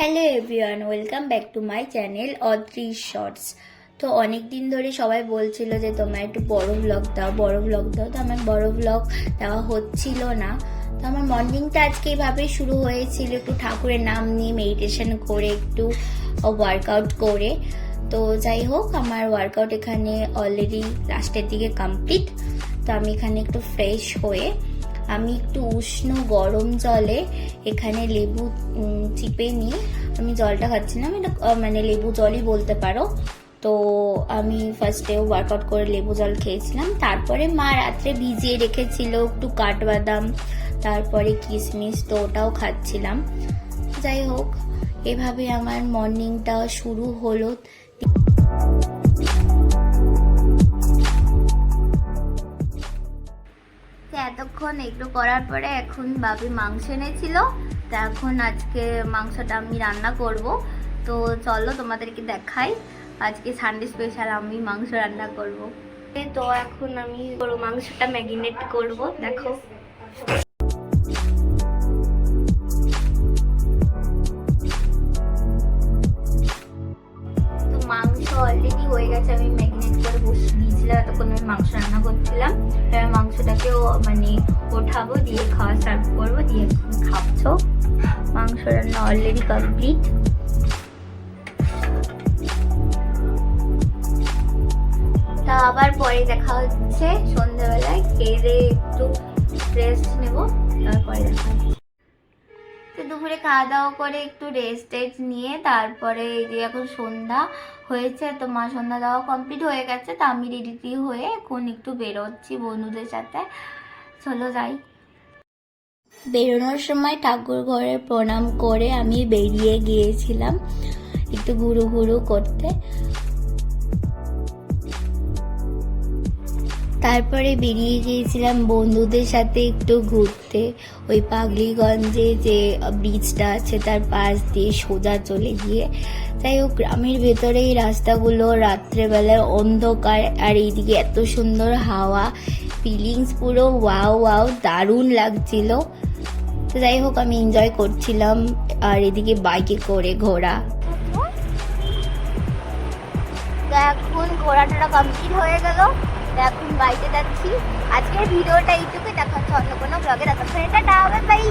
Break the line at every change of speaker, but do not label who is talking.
Hello everyone welcome back to my channel Adri shorts তো অনেক দিন ধরে সবাই বলছিল যে, তোমার একটু বড় ভ্লগ দাও, বড় ভ্লগ দাও। তো আমার বড় ভ্লগ দেওয়া হচ্ছিল না। তো আমার মর্নিংটা আজকে এইভাবে শুরু হয়েছিল, একটু ঠাকুরের নাম নিয়ে মেডিটেশন করে, একটু ওয়ার্কআউট করে। তো যাই হোক, আমার ওয়ার্কআউট এখানে অলরেডি লাস্টের দিকে কমপ্লিট তো আমি এখানে একটু ফ্রেশ হয়ে আমি একটু উষ্ণ গরম জলে এখানে লেবু চিপে নিয়ে আমি জলটা খাচ্ছিলাম এটা মানে লেবু জলই বলতে পারো। তো আমি ফার্স্টে ওয়ার্কআউট করে লেবু জল খেয়েছিলাম। তারপরে মা রাত্রে ভিজিয়ে রেখেছিল একটু কাঠবাদাম, তারপরে কিশমিশ, তো ওটাও খাচ্ছিলাম। যাই হোক, এভাবে আমার মর্নিংটা শুরু হলো। তো এতক্ষণ এগুলো করার পরে এখন বাবি মাংস এনেছিল। তো এখন আজকে মাংসটা আমি রান্না করব। তো চলো তোমাদেরকে দেখাই। আজকে সানডে স্পেশাল আমি মাংস রান্না করব। তো এখন আমি মাংসটা ম্যাগিনেট করব, দেখো। মাংস অলরেডি হয়ে গেছে, আমি ম্যাগনেট করে বসে দিয়েছিলাম, এতক্ষণ আমি মাংস রান্না করছিলাম। মাংসটাকেও মানে ওঠাবো দিয়ে খাওয়া সার্ভ করব, দিয়ে খাচ্ছ মাংস রান্না অলরেডি কমপ্লিট তা আবার পরে দেখা হচ্ছে সন্ধ্যাবেলায়, খেয়ে দিয়ে একটু রেস্ট নেব, তারপরে দেখা হচ্ছে। খাওয়া দাওয়া করে একটু রেস্ট টেস্ট নিয়ে তারপরে এই যে এখন সন্ধ্যা হয়েছে, তো মা সন্ধ্যা দাওয়া কমপ্লিট হয়ে গেছে, তো আমি রেডি হয়ে এখন একটু বেরোচ্ছি বন্ধুদের সাথে। চলো যাই। বেরোনোর সময় ঠাকুর ঘরে প্রণাম করে আমি বেরিয়ে গিয়েছিলাম একটু ঘুরু ঘুরু করতে। তারপরে বেরিয়ে গিয়েছিলাম বন্ধুদের সাথে একটু ঘুরতে। ওই পাগলিগঞ্জে যে ব্রিজটা আছে তার পাশ দিয়ে সোজা চলে গিয়ে। যাই হোক, গ্রামের ভেতরে এই রাস্তাগুলো রাত্রেবেলায় অন্ধকার আর এইদিকে এত সুন্দর হাওয়া ফিলিংস পুরো ওয়াও ওয়াও দারুণ লাগছিল। যাই হোক, আমি এনজয় করছিলাম আর এদিকে বাইকে করে ঘোরা। এখন ঘোরাটা কমপ্লিট হয়ে গেল। এখন বাড়িতে যাচ্ছি। আজকের ভিডিওটা এইটুকুই। দেখাচ্ছে অন্য কোনো ব্লগে এটা বাই বাই